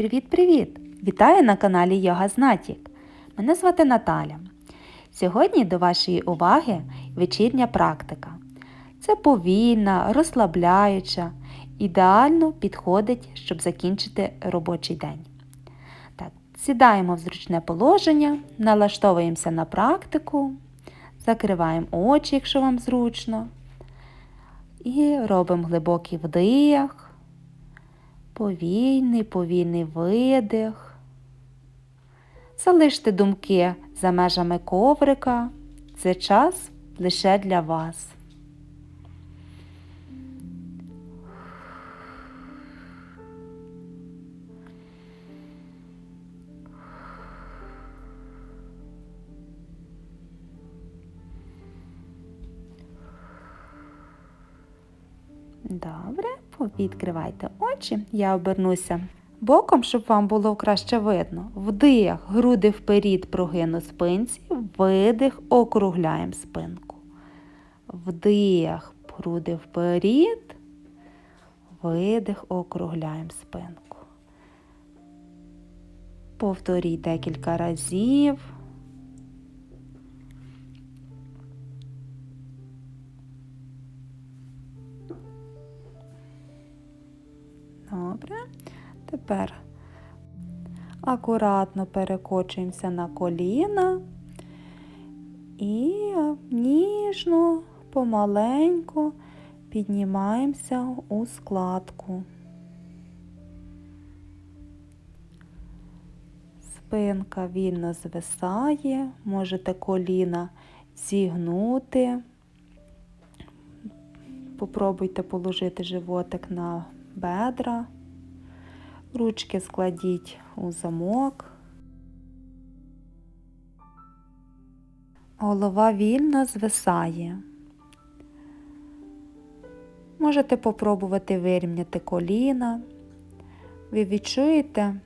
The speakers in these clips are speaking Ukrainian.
Привіт-привіт! Вітаю на каналі Йога Знатік. Мене звати Наталя. Сьогодні до вашої уваги вечірня практика. Це повільна, розслабляюча, ідеально підходить, щоб закінчити робочий день. Так, Сідаємо в зручне положення, налаштовуємося на практику, закриваємо очі, якщо вам зручно. І робимо глибокий вдих. Повільний, повільний видих. Залиште думки за межами коврика. Це час лише для вас. Відкривайте очі. Я обернуся боком, щоб вам було краще видно. Вдих, груди вперед, прогину спинці, видих, округляємо спинку. Вдих, груди вперед, видих, округляємо спинку. Повторіть декілька разів. Тепер акуратно перекочуємося на коліна і ніжно, помаленьку піднімаємося у складку. Спинка вільно звисає, можете коліна зігнути. Попробуйте положити животик на бедра, ручки складіть у замок. Голова вільно звисає. Можете попробувати вирівняти коліна. Ви відчуєте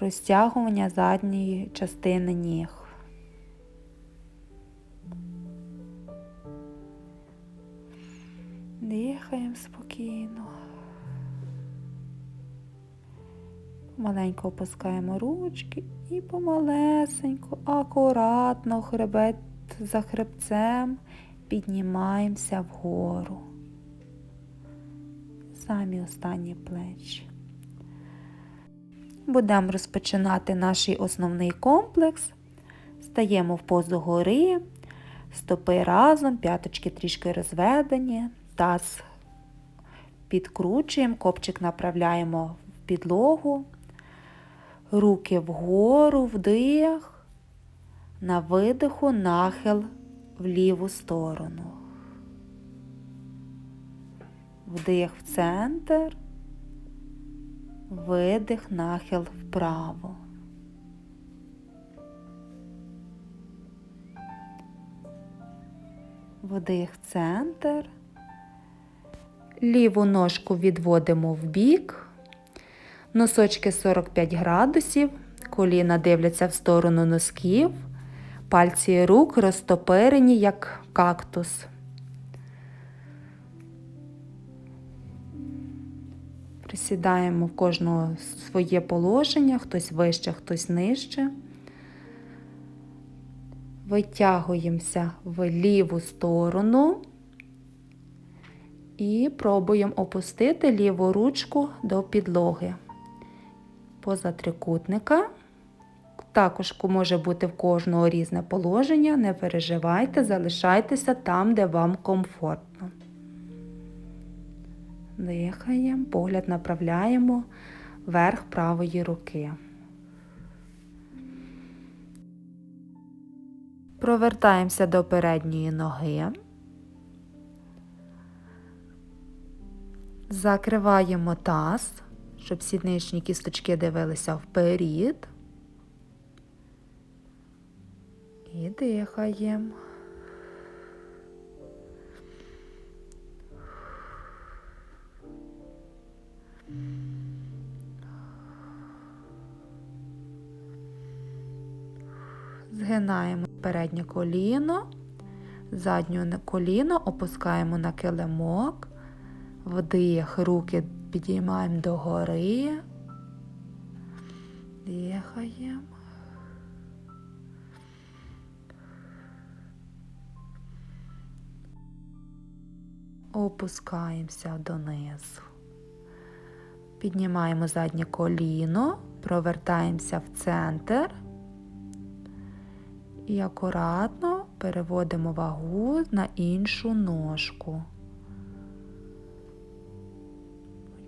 розтягування задньої частини ніг. Дихаємо спокійно. Маленько опускаємо ручки і помалесенько, акуратно хребет за хребцем піднімаємося вгору. Самі останні плечі. Будемо розпочинати наш основний комплекс. Стаємо в позу гори, стопи разом, п'яточки трішки розведені, таз підкручуємо, копчик направляємо в підлогу, руки вгору, вдих, на видиху нахил в ліву сторону. Вдих в центр, видих, нахил вправо. Вдих в центр. Ліву ножку відводимо в бік. Носочки 45 градусів, коліна дивляться в сторону носків, пальці рук розтопирені, як кактус. Присідаємо в кожного своє положення, хтось вище, хтось нижче. Витягуємося в ліву сторону і пробуємо опустити ліву ручку до підлоги поза трикутника. Також може бути в кожного різне положення. Не переживайте, залишайтеся там, де вам комфортно. Дихаємо, погляд направляємо вверх правої руки. Провертаємося до передньої ноги. Закриваємо таз щоб сідничні кісточки дивилися вперед. І дихаємо. Згинаємо переднє коліно, заднє коліно опускаємо на килимок, вдих, руки підіймаємо догори, Дихаємо. Опускаємося донизу. Піднімаємо заднє коліно, провертаємося в центр і акуратно переводимо вагу на іншу ножку.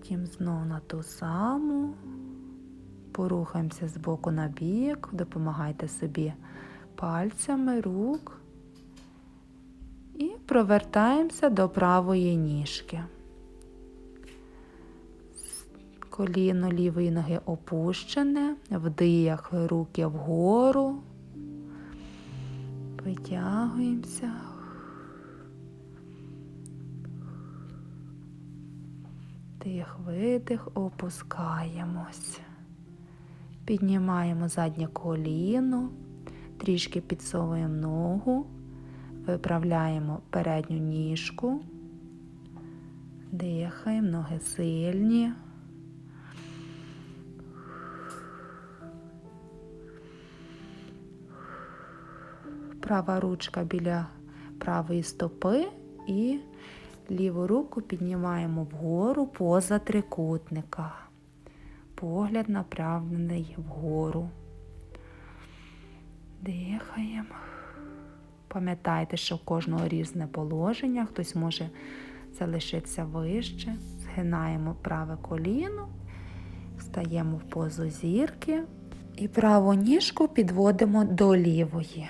Потім знову на ту саму. Порухаємося з боку на бік, допомагайте собі пальцями рук і провертаємося до правої ніжки. Коліно лівої ноги опущене, вдих, руки вгору. Витягуємося. Тих видих, опускаємось. Піднімаємо заднє коліно, трішки підсовуємо ногу, виправляємо передню ніжку, дихаємо, ноги сильні. Права ручка біля правої стопи і ліву руку піднімаємо вгору поза трикутника. Погляд направлений вгору. Дихаємо. Пам'ятайте, що в кожного різне положення, хтось може залишитися вище. Згинаємо праве коліно, стаємо в позу зірки і праву ніжку підводимо до лівої.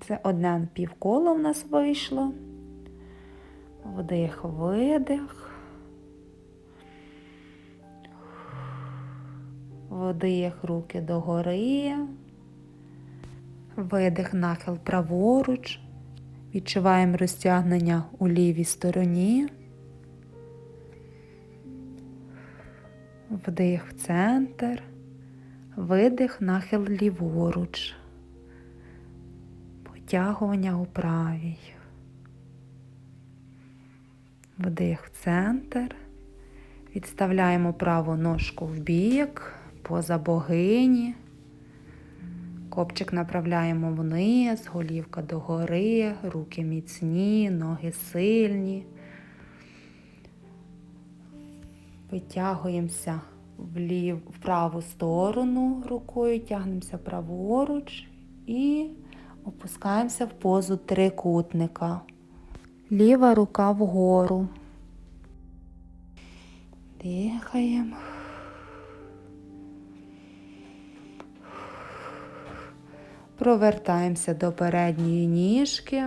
Це одне півколо в нас вийшло. Вдих, видих. Вдих, руки догори. Видих, нахил праворуч. Відчуваємо розтягнення у лівій стороні. Вдих в центр. Видих, нахил ліворуч. Потягування у правій. Вдих в центр. Відставляємо праву ножку в бік, поза богині. Копчик направляємо вниз, голівка догори, руки міцні, ноги сильні. Витягуємося влів, в праву сторону рукою, тягнемося праворуч і опускаємося в позу трикутника. Ліва рука вгору. Дихаємо. Провертаємося до передньої ніжки.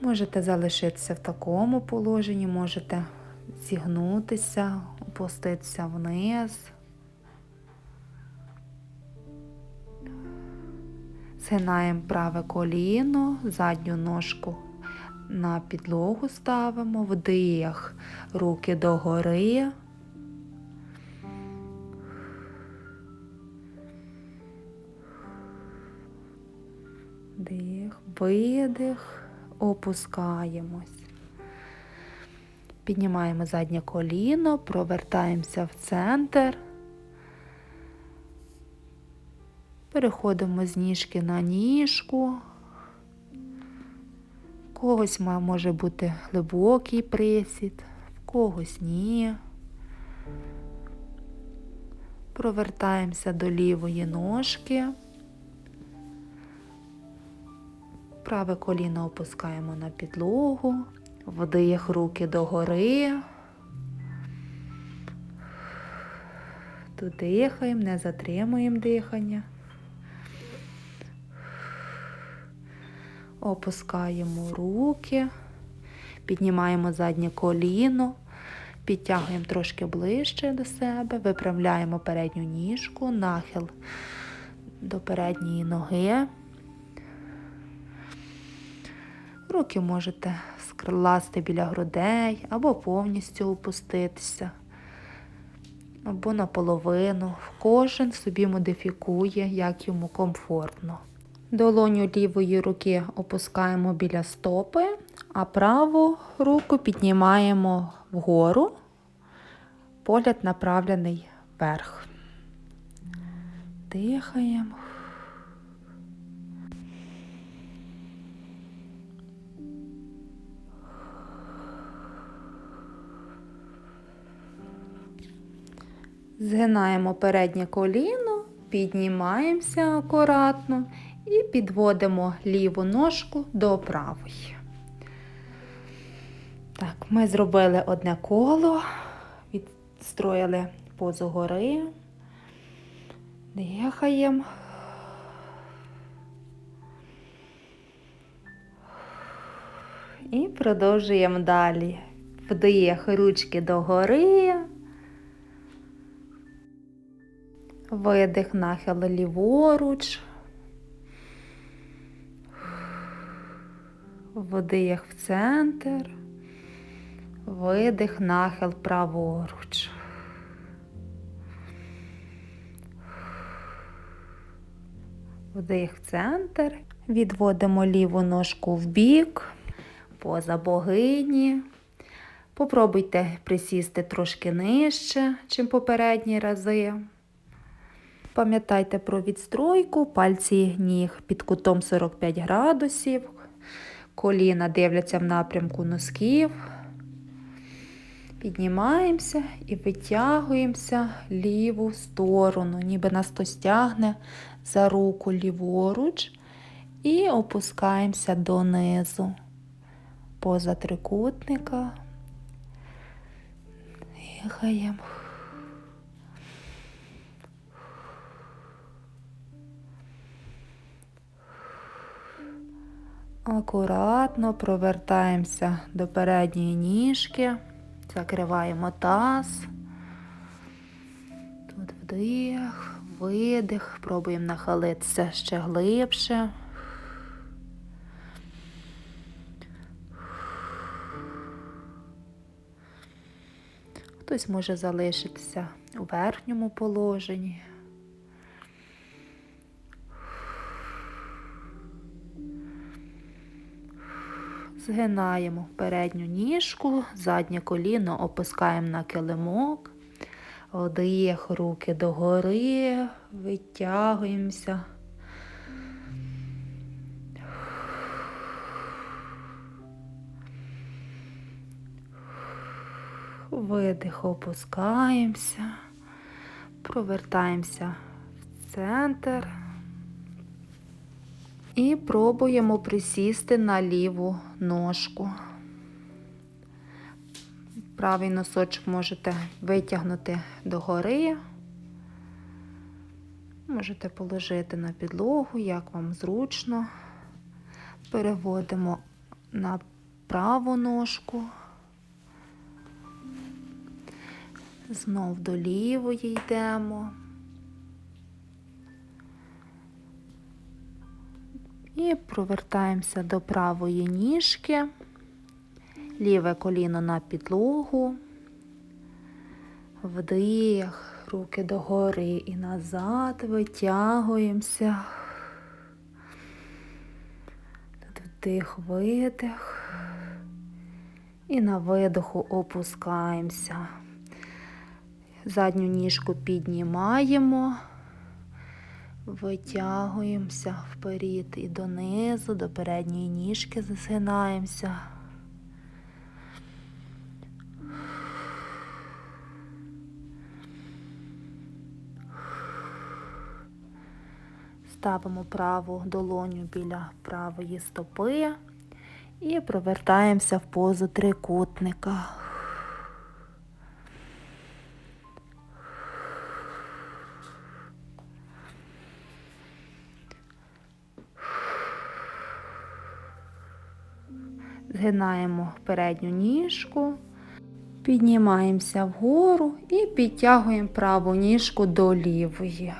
Можете залишитися в такому положенні, можете зігнутися, опуститися вниз. Згинаємо праве коліно, задню ножку на підлогу ставимо, вдих, руки догори. Дих, видих, опускаємось. Піднімаємо заднє коліно, провертаємося в центр. Переходимо з ніжки на ніжку. В когось може бути глибокий присід, в когось ні. Провертаємося до лівої ножки. Праве коліно опускаємо на підлогу, вдих руки догори. Тут дихаємо, не затримуємо дихання. Опускаємо руки, піднімаємо заднє коліно, підтягуємо трошки ближче до себе, виправляємо передню ніжку, нахил до передньої ноги. Руки можете скласти біля грудей або повністю опуститися, або наполовину. Кожен собі модифікує, як йому комфортно. Долоню лівої руки опускаємо біля стопи, а праву руку піднімаємо вгору, погляд направлений вверх. Дихаємо. Згинаємо переднє коліно, піднімаємося акуратно і підводимо ліву ножку до правої. Так, ми зробили одне коло, відстроїли позу гори, дихаємо. І продовжуємо далі. Вдих ручки догори. Видих нахил ліворуч. Вдих в центр. Видих нахил праворуч. Вдих в центр. Відводимо ліву ножку в бік, поза богині. Попробуйте присісти трошки нижче, чим попередні рази. Пам'ятайте про відстройку, пальці ніг під кутом 45 градусів, коліна дивляться в напрямку носків. Піднімаємося і витягуємося ліву сторону, ніби нас хтось тягне за руку ліворуч і опускаємося донизу, поза трикутника. Дихаємо. Акуратно провертаємося до передньої ніжки, закриваємо таз. Тут вдих, видих, пробуємо нахилитися ще глибше. Хтось може залишитися у верхньому положенні. Згинаємо передню ніжку, заднє коліно опускаємо на килимок, вдих, руки догори, витягуємося. Видих, опускаємося, провертаємося в центр. І пробуємо присісти на ліву ножку. Правий носочок можете витягнути догори. Можете положити на підлогу, як вам зручно. Переводимо на праву ножку. Знов до лівої йдемо. І провертаємося до правої ніжки, ліве коліно на підлогу, вдих, руки догори і назад, витягуємося. Тут вдих, видих. І на видоху опускаємося. Задню ніжку піднімаємо. Витягуємося вперед і донизу, до передньої ніжки засинаємося. Ставимо праву долоню біля правої стопи і провертаємося в позу трикутника. Згинаємо передню ніжку, піднімаємося вгору і підтягуємо праву ніжку до лівої.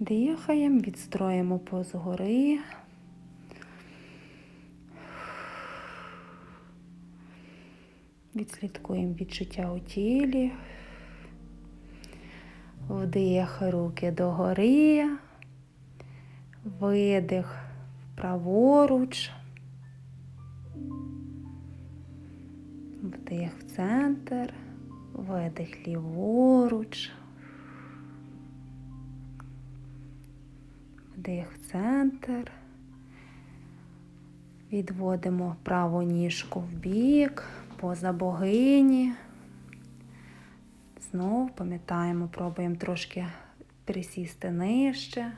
Дихаємо, відстроїмо позу гори. Відслідкуємо відчуття у тілі. Вдих, руки догори, видих праворуч, Вдих в центр, видих ліворуч. Вдих в центр. Відводимо праву ніжку в бік, поза богині. Знов пам'ятаємо, пробуємо трошки присісти нижче.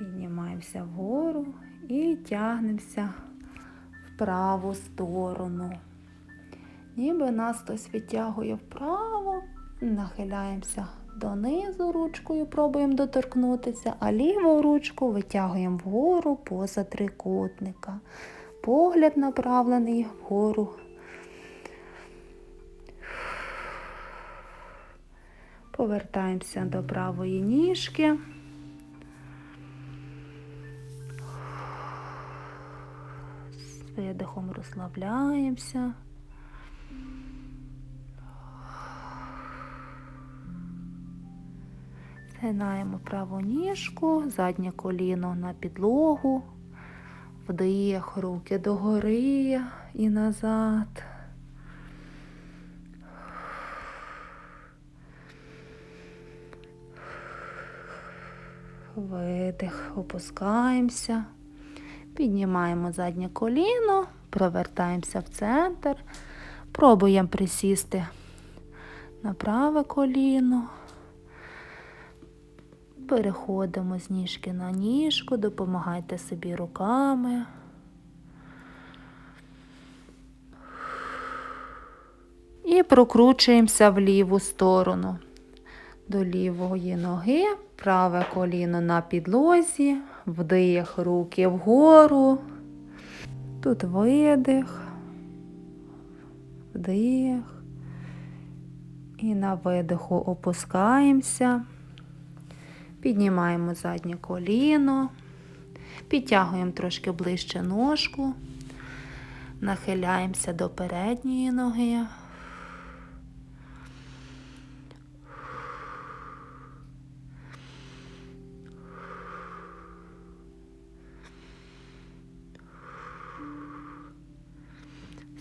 Піднімаємося вгору і тягнемося в праву сторону. Ніби нас хтось відтягує вправо, нахиляємося донизу ручкою, пробуємо доторкнутися, а ліву ручку витягуємо вгору поза трикутника. Погляд направлений вгору. Повертаємося до правої ніжки. Видихом розслабляємося. Згинаємо праву ніжку, заднє коліно на підлогу, вдих, руки догори і назад. Видих, опускаємося, піднімаємо заднє коліно, провертаємося в центр, пробуємо присісти на праве коліно. Переходимо з ніжки на ніжку, допомагайте собі руками. І прокручуємося в ліву сторону. До лівої ноги, праве коліно на підлозі, вдих, руки вгору. Тут видих, вдих. І на видиху опускаємося. Піднімаємо заднє коліно, підтягуємо трошки ближче ножку, нахиляємося до передньої ноги.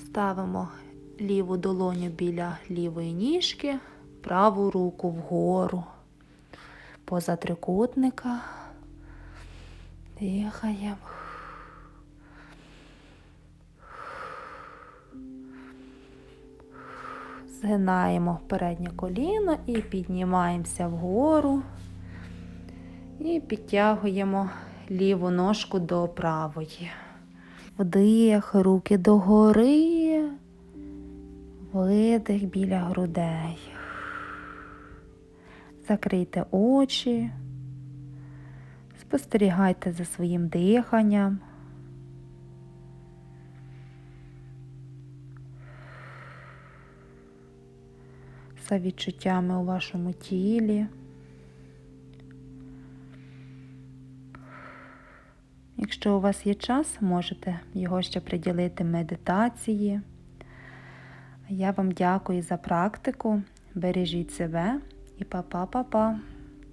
Ставимо ліву долоню біля лівої ніжки, праву руку вгору поза трикутника. Дихаємо. Згинаємо переднє коліно і піднімаємося вгору і підтягуємо ліву ножку до правої. Вдих, руки догори, видих біля грудей. Закрийте очі, спостерігайте за своїм диханням. За відчуттями у вашому тілі. Якщо у вас є час, можете його ще приділити медитації. Я вам дякую за практику. Бережіть себе і па-па-па-па.